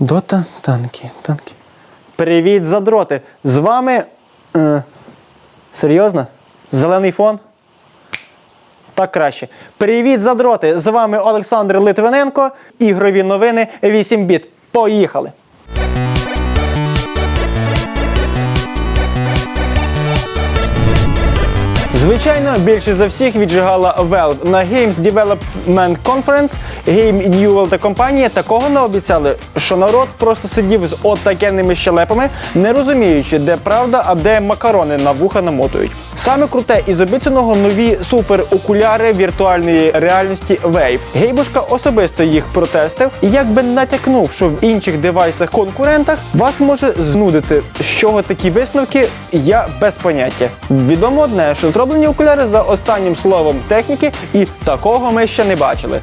Дота, танки, танки. Привіт, задроти! З вами. Е, серйозно? Зелений фон? Так краще. Привіт, задроти! З вами Олександр Литвиненко. Ігрові новини 8 біт. Поїхали! Звичайно, більше за всіх віджигала Valve. На Games Development Conference Game Newell та компанія такого не обіцяли, що народ просто сидів з отакенними щелепами, не розуміючи, де правда, а де макарони на вуха намотують. Саме круте із обіцяного нові супер-окуляри віртуальної реальності Wave. Гейбушка особисто їх протестив і якби натякнув, що в інших девайсах конкурентах вас може знудити. З чого такі висновки, я без поняття. Відомо одне, що зроблені окуляри за останнім словом техніки, і такого ми ще не бачили.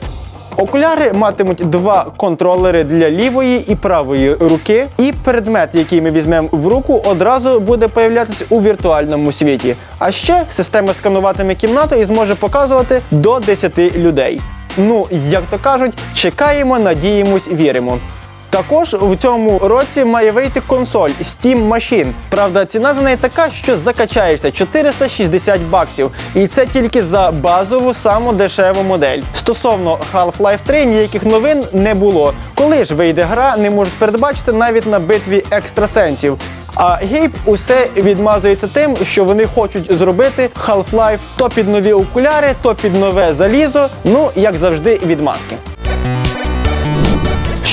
Окуляри матимуть два контролери для лівої і правої руки, і предмет, який ми візьмемо в руку, одразу буде появлятися у віртуальному світі. А ще система скануватиме кімнату і зможе показувати до 10 людей. Ну, як то кажуть, чекаємо, надіємось, віримо. Також в цьому році має вийти консоль Steam Machine. Правда, ціна за неї така, що закачаєшся 460 баксів. І це тільки за базову саму дешеву модель. Стосовно Half-Life 3 ніяких новин не було. Коли ж вийде гра, не можуть передбачити навіть на битві екстрасенсів. А Гейб усе відмазується тим, що вони хочуть зробити Half-Life то під нові окуляри, то під нове залізо. Ну, як завжди, відмазки.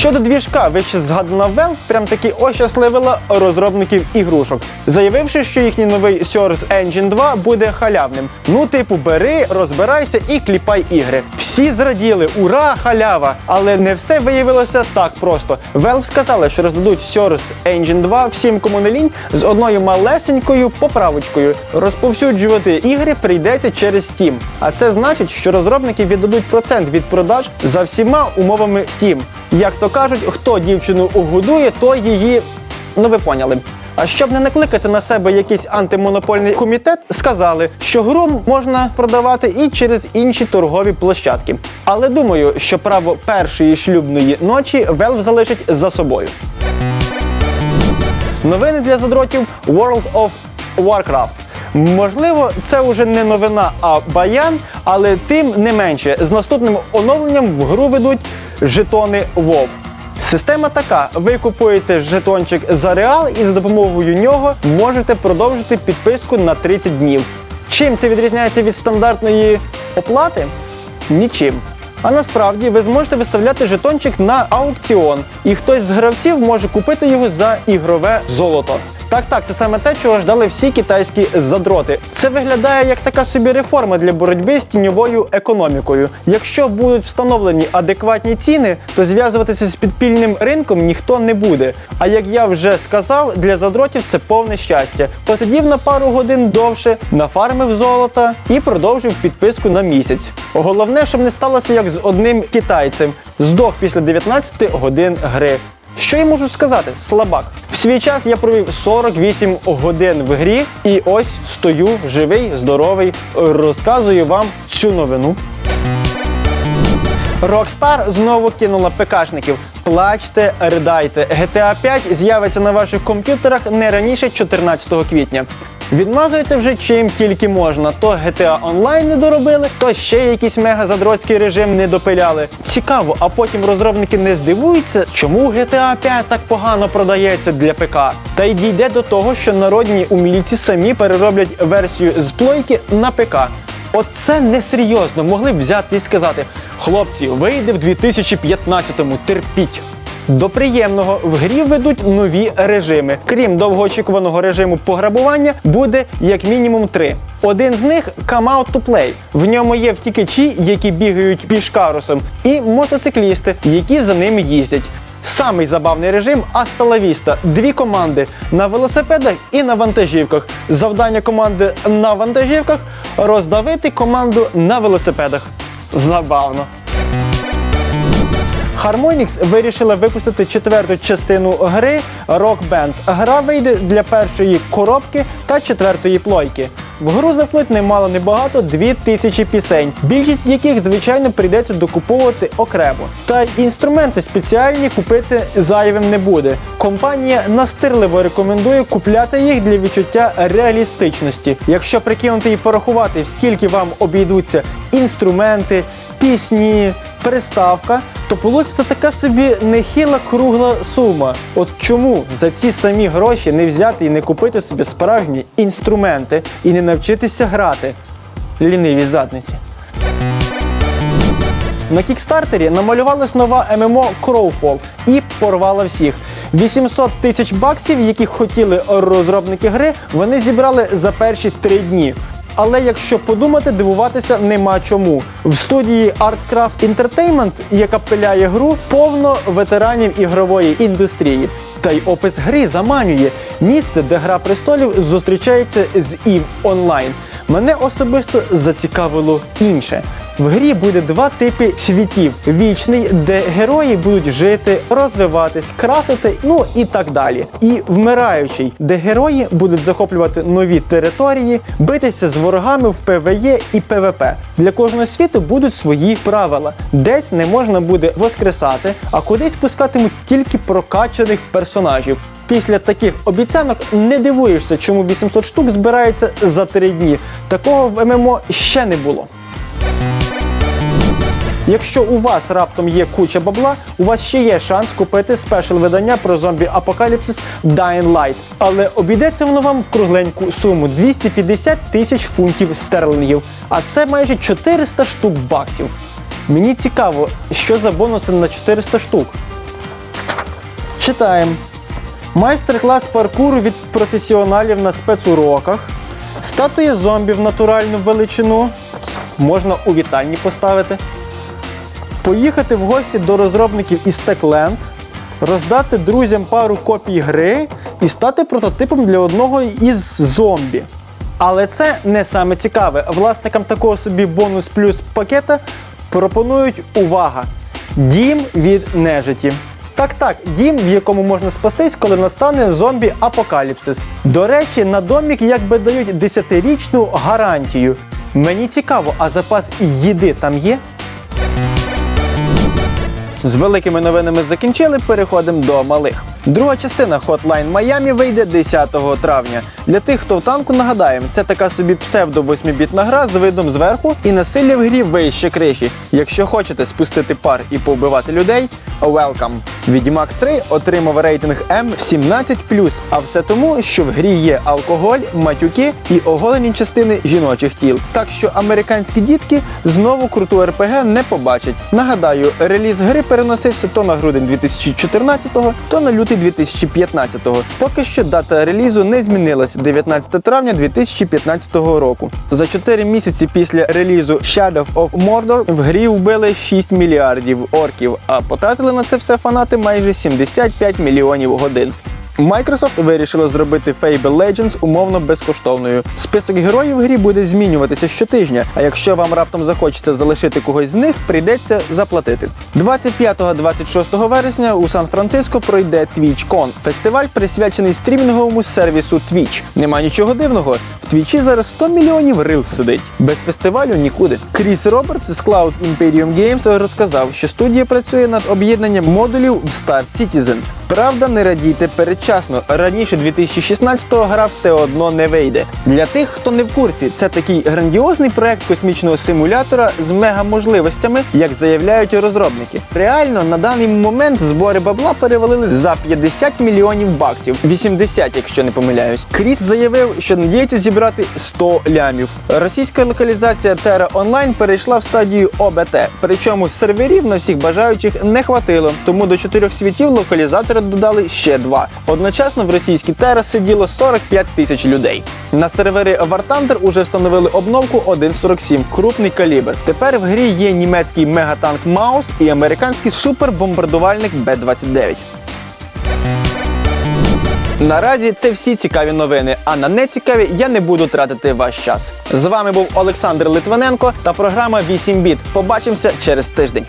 Щодо двіжка, вище згадана Valve прям таки ощасливила розробників ігрушок, заявивши, що їхній новий Source Engine 2 буде халявним. Ну, типу, бери, розбирайся і кліпай ігри. Всі зраділи, ура, халява! Але не все виявилося так просто. Valve сказали, що роздадуть Source Engine 2 всім, кому не лінь, з одною малесенькою поправочкою. Розповсюджувати ігри прийдеться через Steam. А це значить, що розробники віддадуть процент від продаж за всіма умовами Steam. Як то кажуть, хто дівчину угодує, то її. Ну ви поняли. А щоб не накликати на себе якийсь антимонопольний комітет, сказали, що гру можна продавати і через інші торгові площадки. Але думаю, що право першої шлюбної ночі Valve залишить за собою. Новини для задротів World of Warcraft. Можливо, це вже не новина, а баян, але тим не менше, з наступним оновленням в гру ведуть жетони WoW. Система така: ви купуєте жетончик за реал і за допомогою нього можете продовжити підписку на 30 днів. Чим це відрізняється від стандартної оплати? Нічим. А насправді ви зможете виставляти жетончик на аукціон, і хтось з гравців може купити його за ігрове золото. Так, так, це саме те, чого ждали всі китайські задроти. Це виглядає як така собі реформа для боротьби з тіньовою економікою. Якщо будуть встановлені адекватні ціни, то зв'язуватися з підпільним ринком ніхто не буде. А як я вже сказав, для задротів це повне щастя. Посидів на пару годин довше, нафармив золота і продовжив підписку на місяць. Головне, щоб не сталося як з одним китайцем. Здох після 19 годин гри. Що я можу сказати? Слабак. В свій час я провів 48 годин в грі, і ось стою живий, здоровий, розказую вам цю новину. Rockstar знову кинула ПКшників. Плачте, ридайте. GTA 5 з'явиться на ваших комп'ютерах не раніше 14 квітня. Відмазується вже чим тільки можна. То GTA Online не доробили, то ще якийсь мегазадроцький режим не допиляли. Цікаво, а потім розробники не здивуються, чому GTA 5 так погано продається для ПК. Та й дійде до того, що народні умільці самі перероблять версію з плойки на ПК. Оце несерйозно. Могли б взяти і сказати: хлопці, вийде в 2015-му, терпіть. До приємного в грі ведуть нові режими. Крім довгоочікуваного режиму пограбування, буде як мінімум три. Один з них Come Out to Play. В ньому є втікачі, які бігають пішкарусом, і мотоциклісти, які за ними їздять. Самий забавний режим Асталавіста. Дві команди на велосипедах і на вантажівках. Завдання команди на вантажівках роздавити команду на велосипедах. Забавно. Harmonix вирішила випустити четверту частину гри Rock Band. Гра вийде для першої коробки та четвертої плойки. В гру заплить немало небагато 2000 пісень, більшість яких, звичайно, прийдеться докуповувати окремо. Та й інструменти спеціальні купити зайвим не буде. Компанія настирливо рекомендує купляти їх для відчуття реалістичності. Якщо прикинути і порахувати, скільки вам обійдуться інструменти, пісні, приставка, то получиться така собі нехила кругла сума. От чому за ці самі гроші не взяти і не купити собі справжні інструменти і не навчитися грати? Ліниві задниці. На кікстартері намалювалась нова ММО Crowfall і порвала всіх. 800 тисяч баксів, які хотіли розробники гри, вони зібрали за перші три дні. Але якщо подумати, дивуватися нема чому. В студії Artcraft Entertainment, яка пиляє гру, повно ветеранів ігрової індустрії. Та й опис гри заманює місце, де гра престолів зустрічається з EVE Online. Мене особисто зацікавило інше. В грі буде два типи світів: вічний, де герої будуть жити, розвиватись, крафтити, ну і так далі. І вмираючий, де герої будуть захоплювати нові території, битися з ворогами в ПВЕ і ПВП. Для кожного світу будуть свої правила. Десь не можна буде воскресати, а кудись пускатимуть тільки прокачаних персонажів. Після таких обіцянок не дивуєшся, чому 800 штук збирається за 3 дні. Такого в ММО ще не було. Якщо у вас раптом є куча бабла, у вас ще є шанс купити спешл видання про зомбі апокаліпсис Dying Light. Але обійдеться воно вам в кругленьку суму 250 тисяч фунтів стерлингів, а це майже 400 штук баксів. Мені цікаво, що за бонуси на 400 штук. Читаємо. Майстер-клас паркуру від професіоналів на спецуроках. Статуя зомбі в натуральну величину. Можна у вітальні поставити. Поїхати в гості до розробників із Techland, роздати друзям пару копій гри і стати прототипом для одного із зомбі. Але це не саме цікаве. Власникам такого собі бонус плюс пакета пропонують увага! Дім від нежиті. Так, так, дім, в якому можна спастись, коли настане зомбі-апокаліпсис. До речі, на домік якби дають 10-річну гарантію. Мені цікаво, а запас їди там є? З великими новинами закінчили, переходимо до малих. Друга частина Hotline Miami вийде 10 травня. Для тих, хто в танку, нагадаємо, це така собі псевдо 8-бітна гра з видом зверху і насилля в грі вище криші. Якщо хочете спустити пар і повбивати людей, welcome! Відімак 3 отримав рейтинг М 17 а все тому, що в грі є алкоголь, матюки і оголені частини жіночих тіл. Так що американські дітки знову круту РПГ не побачать. Нагадаю, реліз гри переносився то на грудень 2014-го, то на лютий 2015-го. Поки що дата релізу не змінилася 19 травня 2015 року. За 4 місяці після релізу Shadow of Mordor в грі вбили 6 мільярдів орків, а потратили на це все фанати майже 75 мільйонів годин. Microsoft вирішила зробити Fable Legends умовно безкоштовною. Список героїв в грі буде змінюватися щотижня, а якщо вам раптом захочеться залишити когось з них, прийдеться заплатити. 25-26 вересня у Сан-Франциско пройде TwitchCon – фестиваль, присвячений стрімінговому сервісу Twitch. Нема нічого дивного. В Твічі зараз 100 мільйонів рилс сидить. Без фестивалю нікуди. Кріс Робертс з Cloud Imperium Games розказав, що студія працює над об'єднанням модулів в Star Citizen. Правда, не радійте передчасно. Раніше 2016-го гра все одно не вийде. Для тих, хто не в курсі, це такий грандіозний проект космічного симулятора з мегаможливостями, як заявляють розробники. Реально на даний момент збори бабла перевалили за 50 мільйонів баксів, 80, якщо не помиляюсь. Кріс заявив, що надіється зібрати 100 лямів. Російська локалізація Terra Online перейшла в стадію ОБТ, причому серверів на всіх бажаючих не хватило, тому до чотирьох світів локалізатори додали ще два. Одночасно в російській Terra сиділо 45 тисяч людей. На сервери War Thunder уже встановили обновку 1.47, крупний калібр. Тепер в грі є німецький мегатанк Маус і американський супербомбардувальник Б-29. Наразі це всі цікаві новини, а на нецікаві я не буду тратити ваш час. З вами був Олександр Литвиненко та програма 8 біт. Побачимося через тиждень.